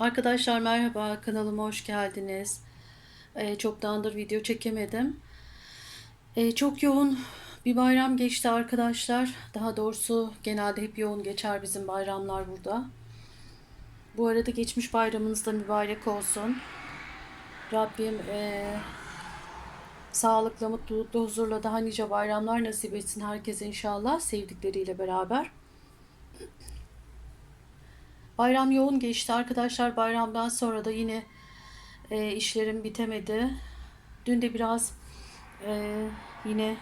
Arkadaşlar merhaba kanalıma hoş geldiniz. Ee, çoktandır video çekemedim. Ee, çok yoğun bir bayram geçti arkadaşlar. Daha doğrusu genelde hep yoğun geçer bizim bayramlar burada. Bu arada geçmiş bayramınız da mübarek olsun. Rabbim e, sağlıkla, mutlulukla, huzurla daha nice bayramlar nasip etsin herkese inşallah sevdikleriyle beraber. Bayram yoğun geçti arkadaşlar. Bayramdan sonra da yine e, işlerim bitemedi. Dün de biraz e, yine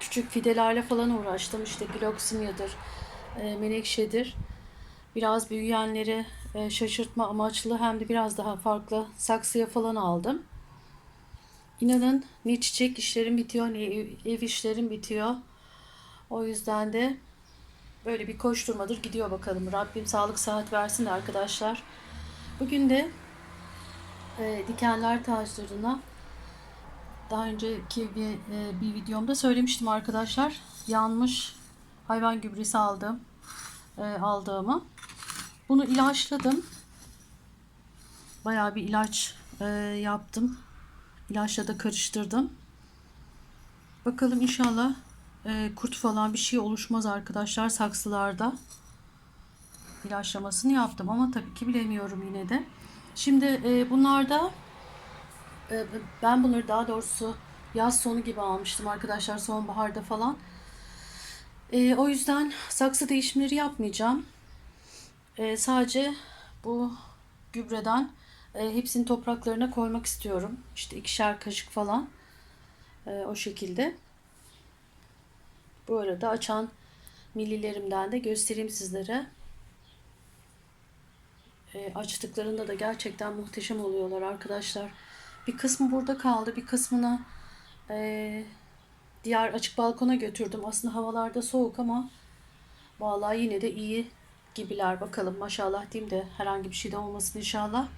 küçük fidelerle falan uğraştım. İşte gloksimyadır, e, menekşedir. Biraz büyüyenleri e, şaşırtma amaçlı hem de biraz daha farklı saksıya falan aldım. İnanın ne çiçek işlerim bitiyor ne ev, ev işlerim bitiyor. O yüzden de böyle bir koşturmadır gidiyor bakalım. Rabbim sağlık sıhhat versin arkadaşlar. Bugün de e, dikenler taclarına daha önceki bir, e, bir videomda söylemiştim arkadaşlar. Yanmış hayvan gübresi aldım. E, aldığımı. Bunu ilaçladım. Bayağı bir ilaç e, yaptım. İlaçla da karıştırdım. Bakalım inşallah e, kurt falan bir şey oluşmaz arkadaşlar saksılarda. İlaçlamasını yaptım ama tabii ki bilemiyorum yine de. Şimdi e, bunlarda e, ben bunları daha doğrusu yaz sonu gibi almıştım arkadaşlar sonbaharda falan. E, o yüzden saksı değişimleri yapmayacağım. E, sadece bu gübreden e, hepsini topraklarına koymak istiyorum. İşte ikişer kaşık falan. E, o şekilde. Bu arada açan millilerimden de göstereyim sizlere. E, açtıklarında da gerçekten muhteşem oluyorlar arkadaşlar. Bir kısmı burada kaldı. Bir kısmını e, diğer açık balkona götürdüm. Aslında havalarda soğuk ama vallahi yine de iyi gibiler. Bakalım maşallah diyeyim de herhangi bir şey de olmasın inşallah.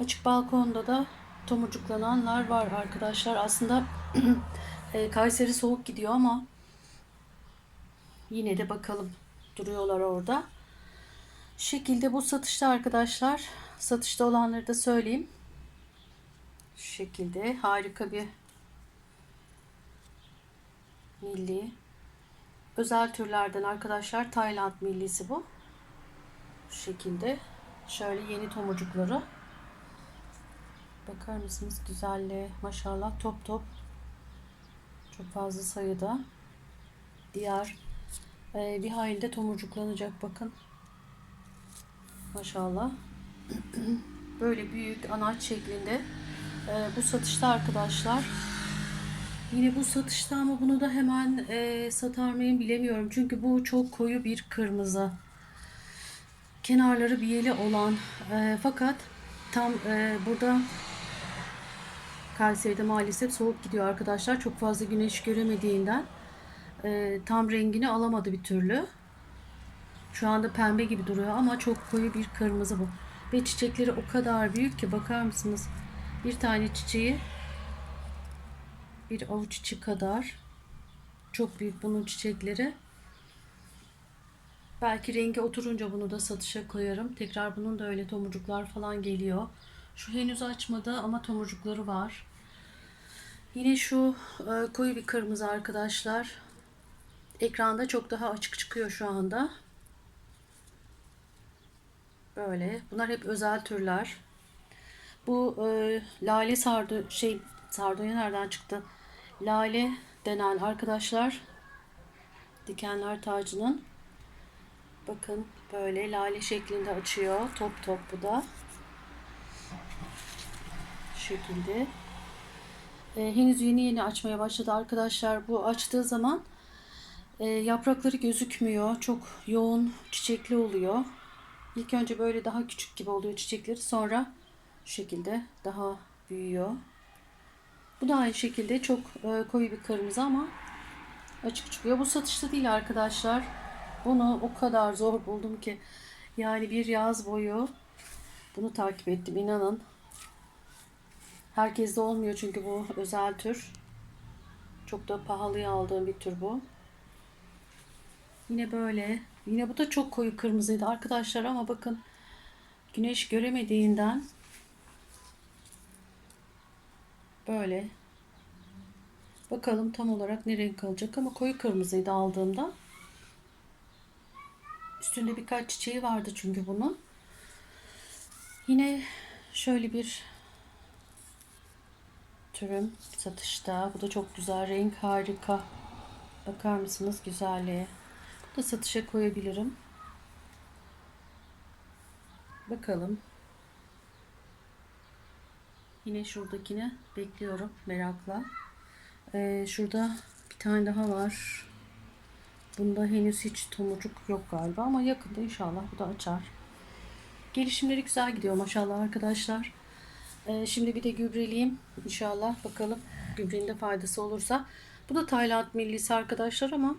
Açık balkonda da tomurcuklananlar var arkadaşlar. Aslında e, Kayseri soğuk gidiyor ama Yine de bakalım duruyorlar orada. Şekilde bu satışta arkadaşlar. Satışta olanları da söyleyeyim. Şu şekilde harika bir milli. Özel türlerden arkadaşlar Tayland millisi bu. Şu şekilde. Şöyle yeni tomurcukları. Bakar mısınız güzelliğe maşallah top top. Çok fazla sayıda. Diğer ee, bir halde tomurcuklanacak bakın. Maşallah. Böyle büyük anaç şeklinde. Ee, bu satışta arkadaşlar. Yine bu satışta ama bunu da hemen e, satar mıyım bilemiyorum. Çünkü bu çok koyu bir kırmızı. Kenarları biyeli olan. E, fakat tam e, burada Kayseri'de maalesef soğuk gidiyor arkadaşlar. Çok fazla güneş göremediğinden e, tam rengini alamadı bir türlü. Şu anda pembe gibi duruyor ama çok koyu bir kırmızı bu. Ve çiçekleri o kadar büyük ki bakar mısınız? Bir tane çiçeği bir avuç içi kadar. Çok büyük bunun çiçekleri. Belki rengi oturunca bunu da satışa koyarım. Tekrar bunun da öyle tomurcuklar falan geliyor. Şu henüz açmadı ama tomurcukları var. Yine şu e, koyu bir kırmızı arkadaşlar. Ekranda çok daha açık çıkıyor şu anda. Böyle. Bunlar hep özel türler. Bu e, lale sardı şey sardunya nereden çıktı? Lale denen arkadaşlar dikenler tacının bakın böyle lale şeklinde açıyor. Top top bu da. Şu şekilde. E, henüz yeni yeni açmaya başladı arkadaşlar. Bu açtığı zaman e, yaprakları gözükmüyor. Çok yoğun çiçekli oluyor. İlk önce böyle daha küçük gibi oluyor çiçekleri. Sonra şu şekilde daha büyüyor. Bu da aynı şekilde çok e, koyu bir kırmızı ama açık çıkıyor. Bu satışta değil arkadaşlar. Bunu o kadar zor buldum ki. Yani bir yaz boyu bunu takip ettim inanın. Herkeste olmuyor çünkü bu özel tür. Çok da pahalıya aldığım bir tür bu. Yine böyle. Yine bu da çok koyu kırmızıydı arkadaşlar ama bakın güneş göremediğinden böyle bakalım tam olarak ne renk alacak ama koyu kırmızıydı aldığımda. Üstünde birkaç çiçeği vardı çünkü bunun. Yine şöyle bir türüm satışta. Bu da çok güzel. Renk harika. Bakar mısınız güzelliğe? Da satışa koyabilirim. Bakalım. Yine şuradakini bekliyorum merakla. Ee, şurada bir tane daha var. Bunda henüz hiç tomurcuk yok galiba ama yakında inşallah bu da açar. Gelişimleri güzel gidiyor maşallah arkadaşlar. Ee, şimdi bir de gübreleyeyim inşallah bakalım gübrenin de faydası olursa. Bu da Tayland millisi arkadaşlar ama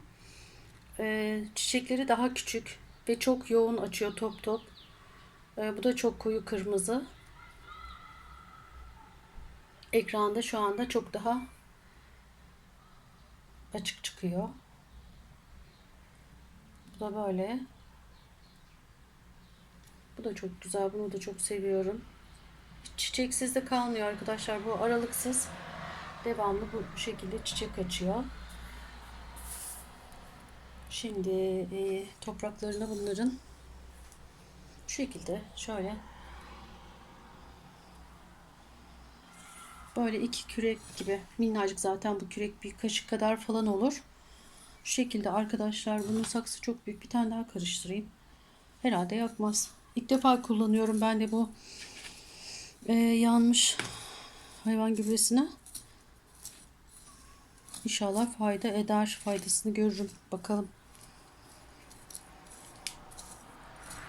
e, çiçekleri daha küçük ve çok yoğun açıyor top top. E, bu da çok koyu kırmızı. Ekranda şu anda çok daha açık çıkıyor. Bu da böyle. Bu da çok güzel. Bunu da çok seviyorum. Hiç çiçeksiz de kalmıyor arkadaşlar. Bu aralıksız devamlı bu şekilde çiçek açıyor. Şimdi e, topraklarına bunların şu şekilde şöyle böyle iki kürek gibi minnacık zaten bu kürek bir kaşık kadar falan olur. Şu şekilde arkadaşlar bunun saksı çok büyük. Bir tane daha karıştırayım. Herhalde yakmaz. İlk defa kullanıyorum ben de bu e, yanmış hayvan gübresini. İnşallah fayda eder. Faydasını görürüm. Bakalım.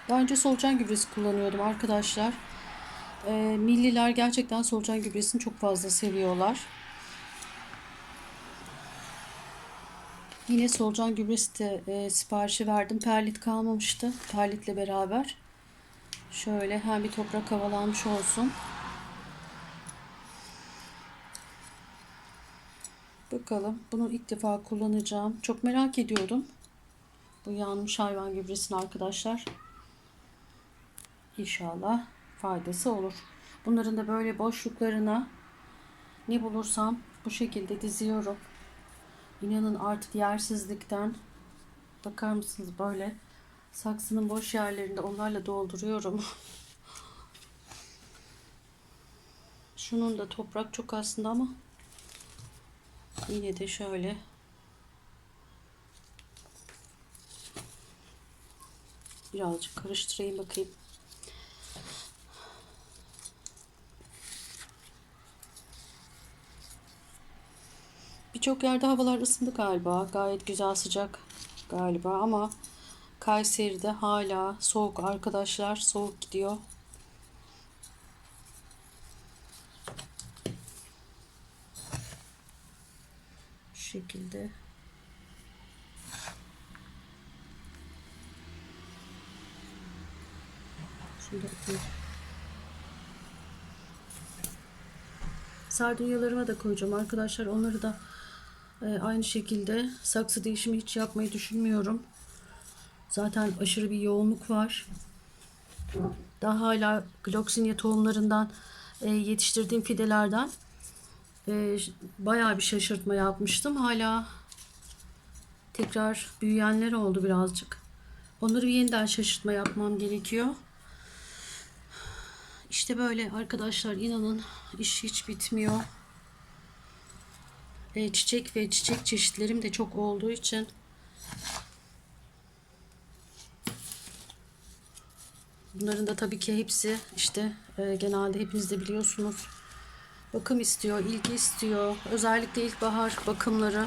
Daha önce solucan gübresi kullanıyordum arkadaşlar. E, milliler gerçekten solucan gübresini çok fazla seviyorlar. Yine solucan gübresi de e, siparişi verdim. Perlit kalmamıştı. Perlitle beraber. Şöyle hem bir toprak havalanmış olsun. Bakalım. Bunu ilk defa kullanacağım. Çok merak ediyordum. Bu yanmış hayvan gübresini arkadaşlar. İnşallah faydası olur. Bunların da böyle boşluklarına ne bulursam bu şekilde diziyorum. İnanın artık yersizlikten bakar mısınız böyle saksının boş yerlerinde onlarla dolduruyorum. Şunun da toprak çok aslında ama yine de şöyle birazcık karıştırayım bakayım. Birçok yerde havalar ısındı galiba. Gayet güzel sıcak galiba ama Kayseri'de hala soğuk arkadaşlar. Soğuk gidiyor. Şu şekilde. Şunu atayım. Sardunyalarıma da koyacağım arkadaşlar. Onları da e, aynı şekilde saksı değişimi hiç yapmayı düşünmüyorum. Zaten aşırı bir yoğunluk var. Daha hala Gloxinia tohumlarından e, yetiştirdiğim fidelerden e, bayağı bir şaşırtma yapmıştım. Hala tekrar büyüyenler oldu birazcık. Onları yeniden şaşırtma yapmam gerekiyor. İşte böyle arkadaşlar inanın iş hiç bitmiyor. E, çiçek ve çiçek çeşitlerim de çok olduğu için bunların da tabii ki hepsi işte e, genelde hepiniz de biliyorsunuz bakım istiyor, ilgi istiyor. Özellikle ilkbahar bakımları.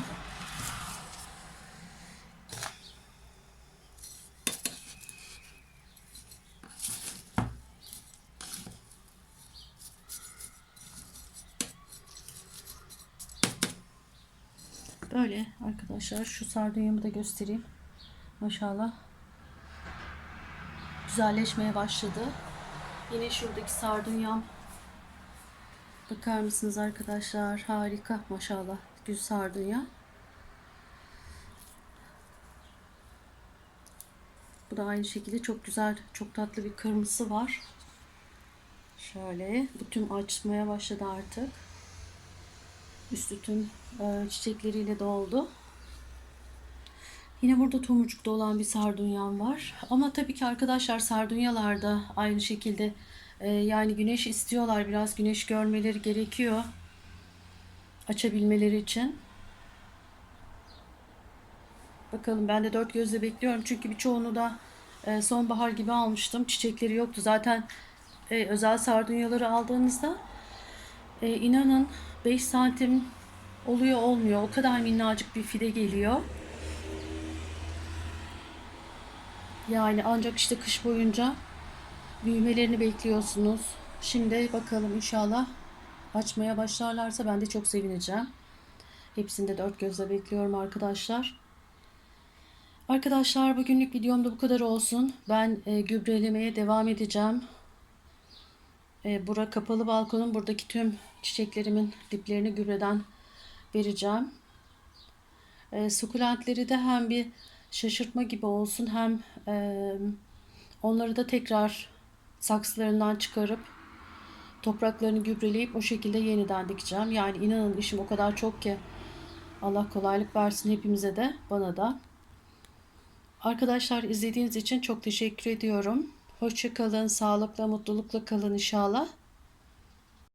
Böyle arkadaşlar şu sardunyamı da göstereyim. Maşallah güzelleşmeye başladı. Yine şuradaki sardunyam bakar mısınız arkadaşlar? Harika maşallah. Gül sardunya. Bu da aynı şekilde çok güzel, çok tatlı bir kırmızısı var. Şöyle bu tüm açmaya başladı artık. Üstü tüm e, çiçekleriyle doldu. Yine burada tomurcukta olan bir sardunyam var. Ama tabii ki arkadaşlar sardunyalarda aynı şekilde e, yani güneş istiyorlar. Biraz güneş görmeleri gerekiyor. Açabilmeleri için. Bakalım ben de dört gözle bekliyorum. Çünkü birçoğunu da e, sonbahar gibi almıştım. Çiçekleri yoktu. Zaten özel sardunyaları aldığınızda inanın 5 santim oluyor olmuyor. O kadar minnacık bir fide geliyor. Yani ancak işte kış boyunca büyümelerini bekliyorsunuz. Şimdi bakalım inşallah açmaya başlarlarsa ben de çok sevineceğim. Hepsini de dört gözle bekliyorum arkadaşlar. Arkadaşlar bugünlük videomda bu kadar olsun. Ben e, gübrelemeye devam edeceğim. E, bura kapalı balkonun buradaki tüm çiçeklerimin diplerini gübreden vereceğim. E, sukulentleri de hem bir şaşırtma gibi olsun hem e, onları da tekrar saksılarından çıkarıp topraklarını gübreleyip o şekilde yeniden dikeceğim. Yani inanın işim o kadar çok ki Allah kolaylık versin hepimize de bana da. Arkadaşlar izlediğiniz için çok teşekkür ediyorum. Hoşça kalın, sağlıkla, mutlulukla kalın inşallah.